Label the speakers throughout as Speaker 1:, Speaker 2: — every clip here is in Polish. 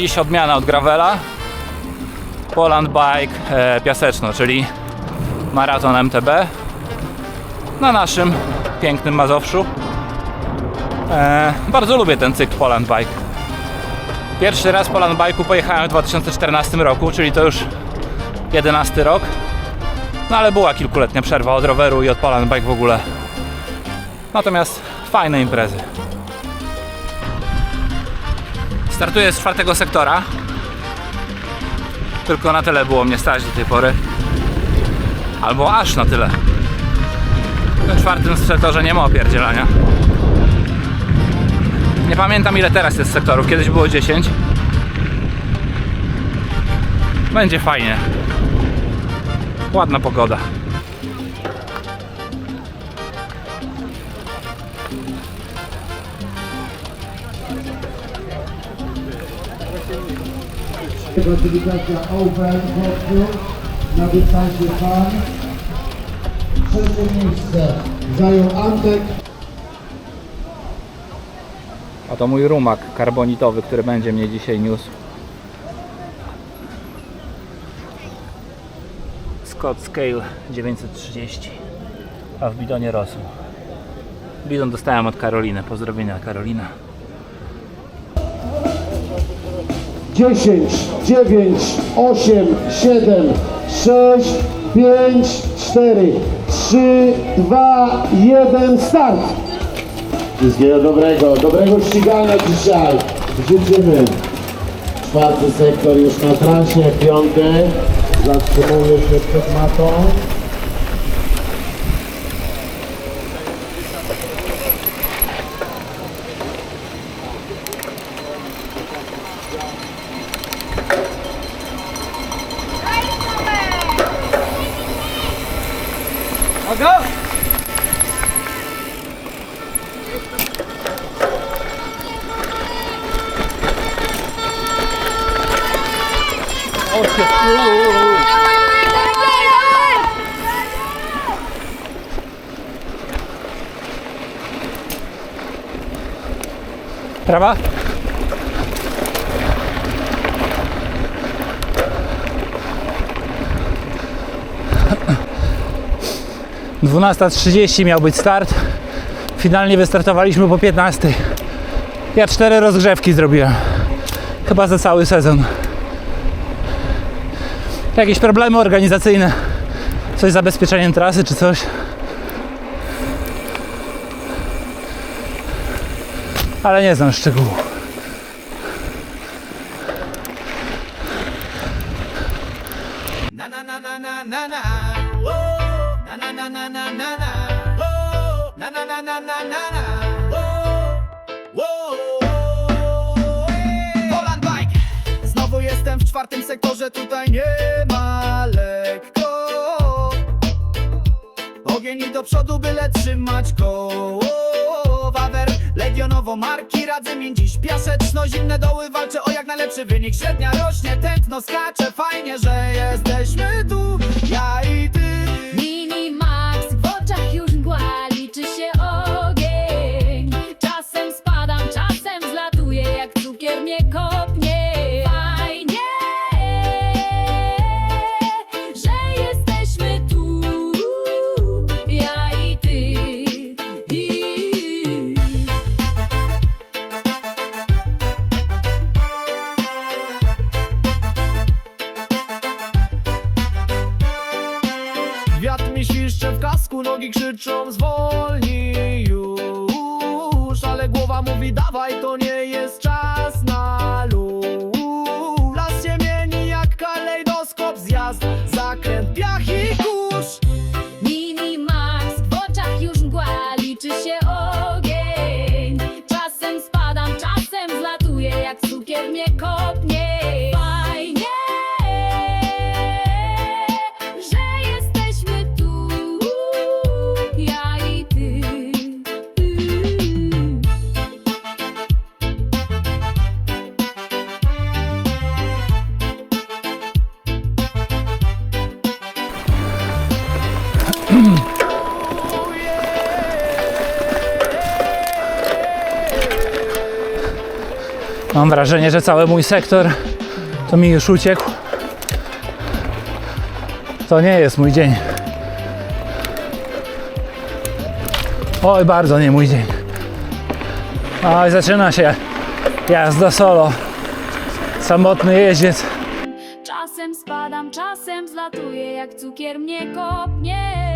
Speaker 1: dziś odmiana od gravela. Poland Bike e, Piaseczno, czyli maraton MTB na naszym pięknym Mazowszu. E, bardzo lubię ten cykl Poland Bike. Pierwszy raz Poland Bike'u pojechałem w 2014 roku, czyli to już 11 rok. No ale była kilkuletnia przerwa od roweru i od Poland Bike w ogóle. Natomiast fajne imprezy. Startuję z czwartego sektora. Tylko na tyle było mnie stać do tej pory. Albo aż na tyle. W czwartym sektorze nie ma opierdzielania. Nie pamiętam ile teraz jest sektorów. Kiedyś było 10. Będzie fajnie. Ładna pogoda.
Speaker 2: Klasyfikacja Open Hopku na dystansie fan. Trzecie miejsce zajął Antek
Speaker 1: A to mój rumak karbonitowy, który będzie mnie dzisiaj niósł. Scott Scale 930, a w bidonie rosł. Bidon dostałem od Karoliny. Pozdrowienia Karolina.
Speaker 2: 10, 9, 8, 7, 6, 5, 4, 3, 2, 1, start! Wszystkiego dobrego, dobrego ścigania dzisiaj. Życzymy. Czwarty sektor już na transie, piąty. Zatrzymuje się przed matą.
Speaker 1: Prawa? Dwunasta trzydzieści miał być start. Finalnie wystartowaliśmy po 15. Ja cztery rozgrzewki zrobiłem. Chyba za cały sezon. Jakieś problemy organizacyjne. Coś z zabezpieczeniem trasy czy coś. Ale nie znam szczegółów.
Speaker 3: Na na na na na na na. Whoa. Na na na na na na na. Whoa. Na na na na na na Whoa. Hey. Poland Bike. Znowu jestem w czwartym sektorze, tutaj nie ma lekko. Ogień i do przodu, byle trzymać koło. Wawer, legionowo marki, radzę mieć dziś piaseczno, zimne doły, walczę o jak najlepszy wynik. Średnia rośnie, tętno skacze, fajnie, że jesteśmy tu, ja i jest czas
Speaker 1: Mam wrażenie, że cały mój sektor to mi już uciekł. To nie jest mój dzień. Oj, bardzo nie mój dzień. Oj, zaczyna się jazda solo. Samotny jeździec.
Speaker 4: Czasem spadam, czasem zlatuję, jak cukier mnie kopnie.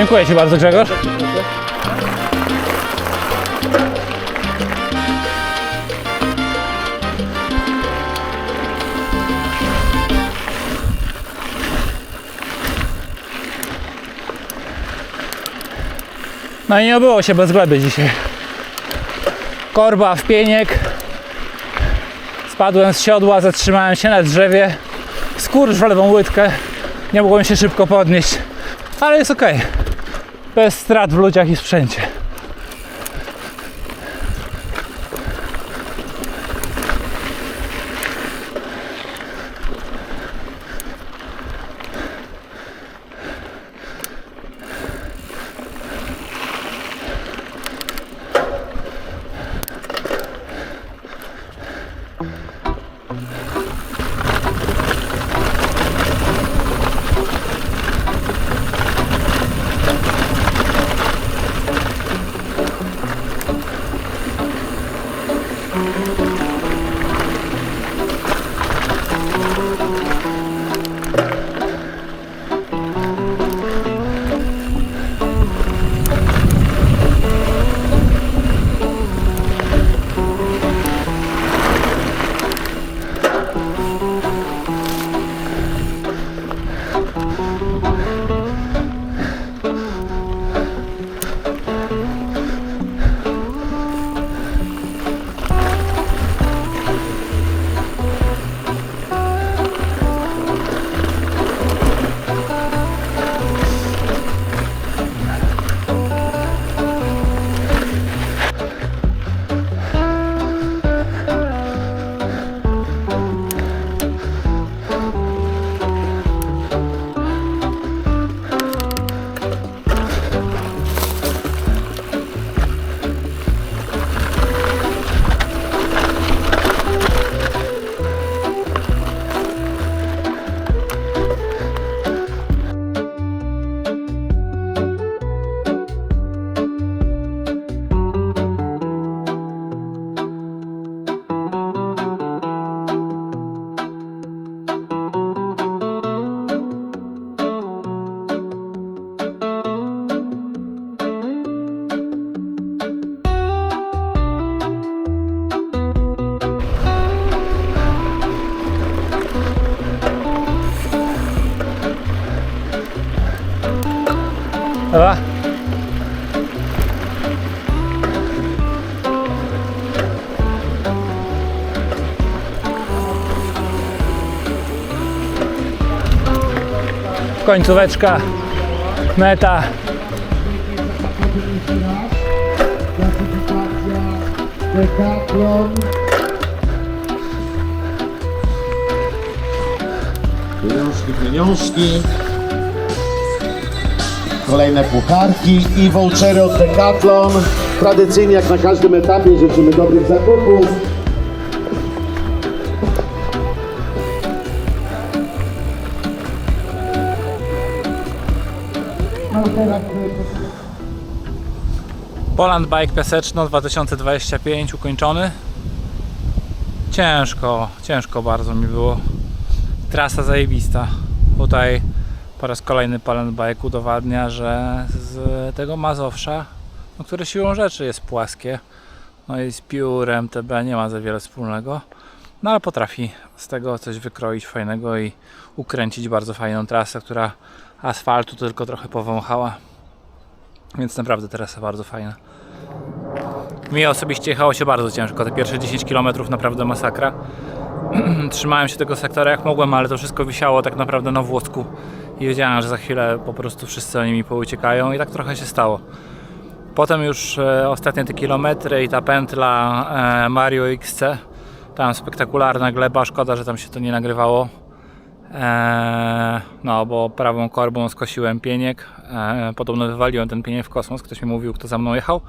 Speaker 1: Dziękuję Ci bardzo Grzegorz. No i nie obyło się bez gleby dzisiaj. Korba w pieniek. Spadłem z siodła, zatrzymałem się na drzewie. Skurcz w lewą łydkę. Nie mogłem się szybko podnieść. Ale jest ok. Bez strat w ludziach i sprzęcie. Dobra. Końcóweczka, meta.
Speaker 2: Pieniążki, pieniążki. Kolejne pucharki i vouchery od Decathlon. Tradycyjnie jak na każdym etapie życzymy dobrych zakupów. No teraz
Speaker 1: Poland Bike Piaseczno 2025 ukończony. Ciężko, ciężko bardzo mi było. Trasa zajebista. Tutaj po raz kolejny Poland Bike udowadnia, że z tego Mazowsza, no, które siłą rzeczy jest płaskie, no i z piórem TB nie ma za wiele wspólnego, no ale potrafi z tego coś wykroić fajnego i ukręcić bardzo fajną trasę, która asfaltu tylko trochę powąchała. Więc naprawdę trasa bardzo fajna. Mi osobiście jechało się bardzo ciężko. Te pierwsze 10 km naprawdę masakra. Trzymałem się tego sektora jak mogłem, ale to wszystko wisiało tak naprawdę na włosku. I wiedziałem, że za chwilę po prostu wszyscy oni mi pouciekają i tak trochę się stało. Potem już e, ostatnie te kilometry i ta pętla e, Mario XC Tam spektakularna gleba, szkoda, że tam się to nie nagrywało. Eee, no, bo prawą korbą skosiłem pieniek. Podobno wywaliłem ten pieniek w kosmos. Ktoś mi mówił, kto za mną jechał.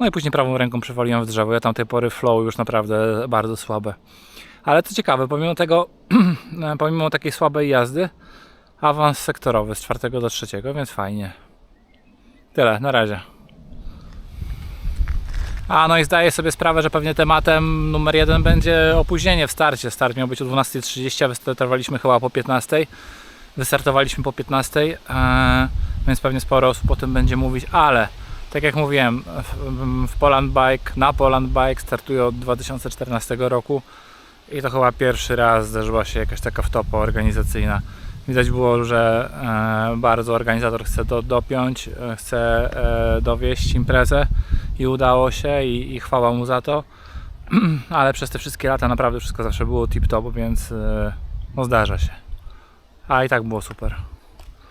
Speaker 1: No i później prawą ręką przywaliłem w drzewo. Ja tam tej pory flow już naprawdę bardzo słabe. Ale co ciekawe, pomimo tego, pomimo takiej słabej jazdy, awans sektorowy z czwartego do trzeciego, więc fajnie. Tyle, na razie. A no i zdaję sobie sprawę, że pewnie tematem numer jeden będzie opóźnienie w starcie. Start miał być o 12.30, a wystartowaliśmy chyba po 15.00. Wystartowaliśmy po 15.00, e, więc pewnie sporo osób o tym będzie mówić, ale tak jak mówiłem, w, w Poland Bike, na Poland Bike startuję od 2014 roku i to chyba pierwszy raz zdarzyła się jakaś taka wtopa organizacyjna. Widać było, że e, bardzo organizator chce to dopiąć, e, chce e, dowieść imprezę i udało się i, i chwała mu za to. Ale przez te wszystkie lata naprawdę wszystko zawsze było tip top, więc no zdarza się. A i tak było super.